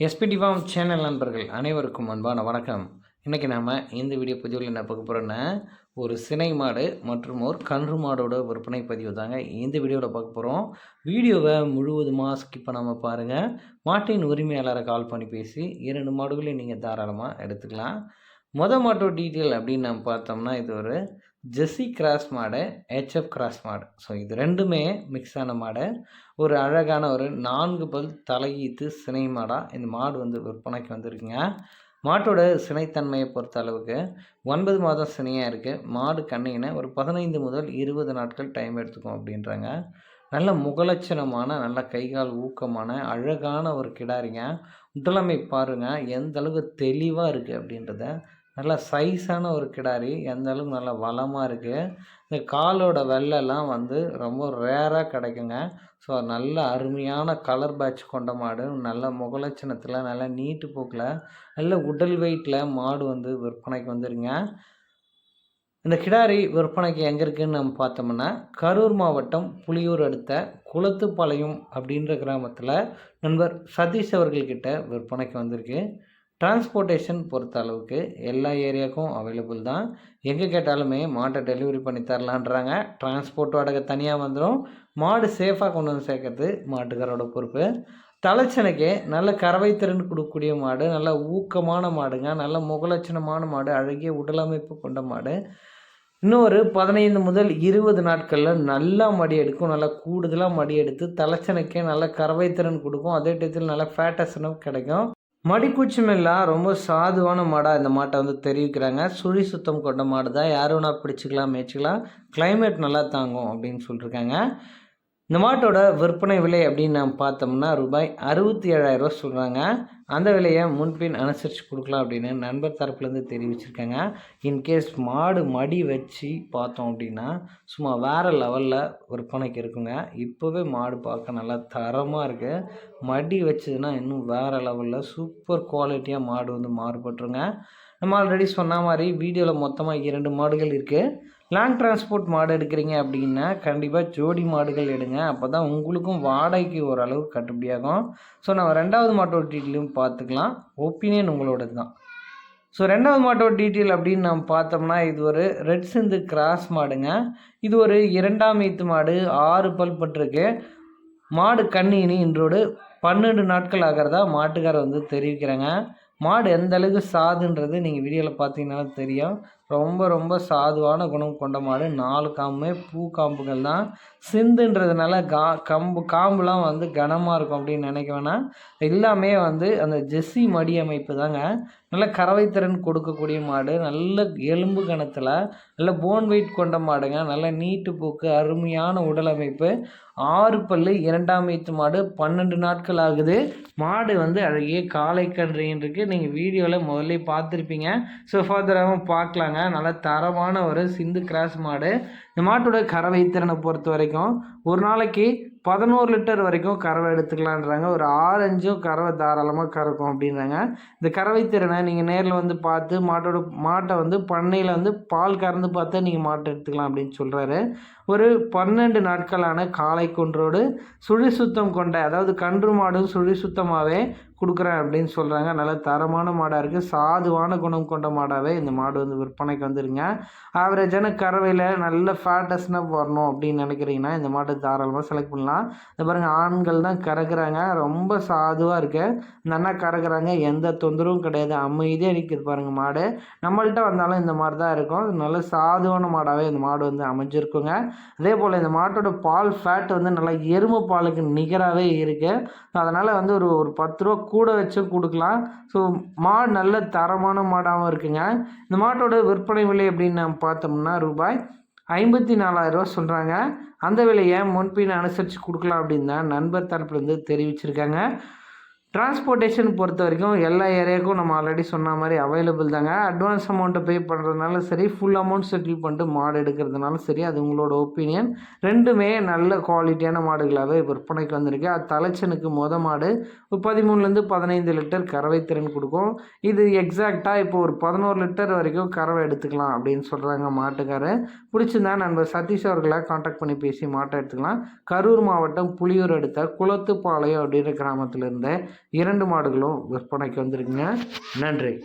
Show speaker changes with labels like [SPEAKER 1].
[SPEAKER 1] SPD form channel நண்பர்கள் அனைவருக்கும் அன்பான வணக்கம். இன்றைக்கி நாம் இந்த வீடியோ பதிவில் என்ன பார்க்க போகிறோன்னா ஒரு சினை மாடு மற்றும் ஒரு கன்று மாடோட விற்பனை பதிவு தாங்க இந்த வீடியோவில் பார்க்க போகிறோம் வீடியோவை முழுவதுமாக ஸ்கிப் பண்ணாமல் பாருங்கள் மாட்டின் உரிமையாளரை கால் பண்ணி பேசி இரண்டு மாடுகளையும் நீங்கள் தாராளமாக எடுத்துக்கலாம். மொதல் மாட்டோட டீட்டெயில் அப்படின்னு நம்ம பார்த்தோம்னா இது ஒரு ஜெஸ்ஸி கிராஸ் மாடு ஹெச்எஃப் கிராஸ் மாடு. ஸோ இது ரெண்டுமே மிக்ஸ் ஆன மாடு. ஒரு அழகான ஒரு நான்கு பல் தலையீத்து சினை மாடாக இந்த மாடு வந்து விற்பனைக்கு வந்திருக்குங்க. மாட்டோட சினைத்தன்மையை பொறுத்த அளவுக்கு ஒன்பது மாதம் சினையாக இருக்குது மாடு கண்ணிங்கன்னா ஒரு பதினைந்து முதல் இருபது நாட்கள் டைம் எடுத்துக்கும் அப்படின்றாங்க. நல்ல முகலட்சணமான நல்ல கைகால் ஊக்கமான அழகான ஒரு கிடாரிங்க. உடலமை பாருங்கள் எந்த அளவுக்கு தெளிவாக இருக்குது அப்படின்றத நல்லா சைஸான ஒரு கிடாரி எந்த அளவுக்கு நல்லா வளமாக இருக்குது இந்த காலோட வெள்ளெல்லாம் வந்து ரொம்ப ரேராக கிடைக்குங்க. ஸோ நல்ல அருமையான கலர் பேட்ச் கொண்ட மாடு நல்ல முகலட்சணத்தில் நல்ல நீட்டு போக்கில் நல்ல உடல் வெயிட்டில் மாடு வந்து விற்பனைக்கு வந்துருங்க. இந்த கிடாரி விற்பனைக்கு எங்கே இருக்குதுன்னு நம்ம பார்த்தோம்னா கரூர் மாவட்டம் புளியூர் அடுத்த குளத்துப்பாளையம் அப்படின்ற கிராமத்தில் நண்பர் சதீஷ் அவர்கள்கிட்ட விற்பனைக்கு வந்திருக்கு. டிரான்ஸ்போர்ட்டேஷன் பொறுத்த அளவுக்கு எல்லா ஏரியாவுக்கும் அவைலபிள் தான். எங்கே கேட்டாலுமே மாட்டை டெலிவரி பண்ணி தரலான்றாங்க. டிரான்ஸ்போர்ட் வாடகை தனியாக வந்துடும் மாடு சேஃபாக கொண்டு வந்து சேர்க்கறது மாட்டுக்காரோட பொறுப்பு. தலைச்சனைக்கே நல்ல கறவை திறன் கொடுக்கக்கூடிய மாடு நல்ல ஊக்கமான மாடுங்க நல்ல முகலட்சணமான மாடு அழகிய உடலமைப்பு கொண்ட மாடு. இன்னொரு பதினைந்து முதல் இருபது நாட்களில் நல்லா மடி எடுக்கும் நல்லா கூடுதலாக மடி எடுத்து தலைச்சனைக்கே நல்ல கறவை திறன் கொடுக்கும். அதே டயத்தில் நல்ல ஃபேட்டஸ்னும் கிடைக்கும். மடிக்கூச்சமெல்லாம் ரொம்ப சாதுவான மாடாக இந்த மாட்டை வந்து தெரிவிக்கிறாங்க. சுழி சுத்தம் கொண்ட மாடு தான். யார் வேணால் பிடிச்சிக்கலாம் மேய்ச்சிக்கலாம். கிளைமேட் நல்லா தாங்கும் அப்படின்னு சொல்லியிருக்காங்க இந்த மாட்டோட விற்பனை விலை அப்படின்னு நாம் பார்த்தோம்னா ரூபாய் அறுபத்தி ஏழாயிரரூவா சொல்கிறாங்க அந்த விலையை முன்பின் அனுசரித்து கொடுக்கலாம் அப்படின்னு நண்பர் தரப்புலேருந்து தெரிவிச்சிருக்காங்க. இன்கேஸ் மாடு மடி வச்சு பார்த்தோம் அப்படின்னா சும்மா வேறு லெவலில் விற்பனைக்கு இருக்குங்க. இப்போவே மாடு பார்க்க நல்லா தரமாக இருக்குது மடி வச்சதுன்னா இன்னும் வேறு லெவலில் சூப்பர் குவாலிட்டியாக மாடு வந்து மாறுபட்டுருங்க. நம்ம ஆல்ரெடி சொன்ன மாதிரி வீடியோவில் மொத்தமாக இரண்டு மாடுகள் இருக்குது லாங் டிரான்ஸ்போர்ட் மாடு எடுக்கிறீங்க அப்படின்னா கண்டிப்பாக ஜோடி மாடுகள் எடுங்க. அப்போ தான் உங்களுக்கும் வாடகைக்கு ஓரளவு கட்டுப்படியாகும் ஸோ நம்ம ரெண்டாவது மாட்டோட டீட்டெயிலும் பார்த்துக்கலாம். ஒப்பீனியன் உங்களோடது தான் ஸோ ரெண்டாவது மாட்டோட டீட்டெயில் அப்படின்னு நம்ம பார்த்தோம்னா இது ஒரு ரெட் சிந்து கிராஸ் மாடுங்க. இது ஒரு இரண்டாம் ஈத்து மாடு ஆறு பல் பட்டிருக்கு. மாடு கண்ணினி இன்றோடு பன்னெண்டு நாட்கள் ஆகிறதா மாட்டுக்காரர் வந்து தெரிவிக்கிறாங்க. மாடு எந்த அளவுக்கு சாதுன்றது நீங்கள் வீடியோவில் பார்த்தீங்கன்னாலும் தெரியும். ரொம்ப ரொம்ப சாதுவான குணம் கொண்ட மாடு. நாலு காம்புமே பூ காம்புகள் தான். சிந்துன்றதுனால கா கம்பு காம்புலாம் வந்து கனமாக இருக்கும் அப்படின்னு நினைக்க வேணாம். எல்லாமே வந்து அந்த ஜெஸ்ஸி மடி அமைப்பு தாங்க. நல்ல கறவைத்திறன் கொடுக்கக்கூடிய மாடு. நல்ல எலும்பு கணத்தில் நல்ல போன் வெயிட் கொண்ட மாடுங்க. நல்ல நீட்டு போக்கு அருமையான உடல் அமைப்பு. ஆறு பல்லு இரண்டாம் வயிற்று மாடு. பன்னெண்டு நாட்கள் ஆகுது. மாடு வந்து அழகிய காலை கன்றுருக்கு நீங்கள் வீடியோவில் முதல்ல பார்த்துருப்பீங்க. ஸோ ஃபர்தராகவும் பார்க்கலாங்க. நல்ல தரமான ஒரு சிந்து கிராஸ் மாடு. இந்த மாட்டோட கறவை திறனை பொறுத்த வரைக்கும் ஒரு நாளைக்கு பதினோரு லிட்டர் வரைக்கும் கறவை எடுத்துக்கலான்றாங்க ஒரு ஆரஞ்சும் கறவை தாராளமாக கறக்கும் அப்படின்றாங்க. இந்த கறவை திறனை நீங்கள் நேரில் வந்து பார்த்து மாட்டோட மாட்டை வந்து பண்ணையில் வந்து பால் கறந்து பார்த்து நீங்கள் மாட்டை எடுத்துக்கலாம் அப்படின்னு சொல்கிறாரு ஒரு பன்னெண்டு நாட்களான காளை கொன்றோடு சுழி சுத்தம் கொண்ட அதாவது கன்று மாடும் சுழி சுத்தமாகவே கொடுக்குறேன் அப்படின்னு சொல்கிறாங்க நல்ல தரமான மாடாக இருக்குது சாதுவான குணம் கொண்ட மாடாகவே இந்த மாடு வந்து விற்பனைக்கு வந்துருங்க. ஆவரேஜான கறவையில் நல்ல ஃபேட்டஸ்னாக வரணும் அப்படின்னு நினைக்கிறீங்கன்னா இந்த மாட்டை தாராளமாக செலக்ட் பண்ணலாம். இந்த பாருங்கள் ஆண்கள் தான் கறக்குறாங்க. ரொம்ப சாதுவாக இருக்கு. நல்லா கறக்குறாங்க. எந்த தொந்தரவும் கிடையாது. அமைதியாக நிற்கிது பாருங்கள் மாடு. நம்மள்கிட்ட வந்தாலும் இந்த மாதிரி தான் இருக்கும். நல்ல சாதுவான மாடாகவே இந்த மாடு வந்து அமைஞ்சிருக்குங்க. அதே போல் இந்த மாட்டோட பால் ஃபேட் வந்து நல்லா எருமை பாலுக்கு நிகராகவே இருக்குது அதனால் வந்து ஒரு ஒரு பத்து ரூபா கூட வச்சு கொடுக்கலாம். ஸோ மாடு நல்ல தரமான மாடாகவும் இருக்குங்க. இந்த மாட்டோட விற்பனை விலை அப்படின்னு நம்ம பார்த்தோம்னா ரூபாய் ஐம்பத்தி நாலாயிரரூவா சொல்கிறாங்க அந்த விலையை முன்பின் அனுசரித்து கொடுக்கலாம் அப்படின்னு தான் நண்பர் தரப்புலேருந்து தெரிவிச்சிருக்காங்க. டிரான்ஸ்போர்ட்டேஷன் பொறுத்த வரைக்கும் எல்லா ஏரியாவுக்கும் நம்ம ஆல்ரெடி சொன்ன மாதிரி அவைலபிள் தாங்க. அட்வான்ஸ் அமௌண்ட்டை பே பண்ணுறதுனால சரி ஃபுல் அமௌண்ட் செட்டில் பண்ணிட்டு மாடு எடுக்கிறதுனால சரி அது உங்களோட ஒப்பீனியன் ரெண்டுமே நல்ல குவாலிட்டியான மாடுகளாகவே விற்பனைக்கு வந்திருக்கு. அது தலைச்சனுக்கு மொத மாடு. பதிமூணுலேருந்து பதினைந்து லிட்டர் கறவை திறன் கொடுக்கும். இது எக்ஸாக்டாக இப்போ ஒரு பதினோரு லிட்டர் வரைக்கும் கறவை எடுத்துக்கலாம் அப்படின்னு சொல்கிறாங்க மாட்டுக்காரர். பிடிச்சிருந்தா நண்பர் சதீஷ் அவர்களை காண்டாக்ட் பண்ணி பேசி மாட்டை எடுத்துக்கலாம். கரூர் மாவட்டம் புளியூர் அடுத்த குளத்துப்பாளையம் அப்படின்ற கிராமத்திலிருந்து இரண்டு மாடுகளும் விற்பனைக்கு வந்திருக்குங்க. நன்றி.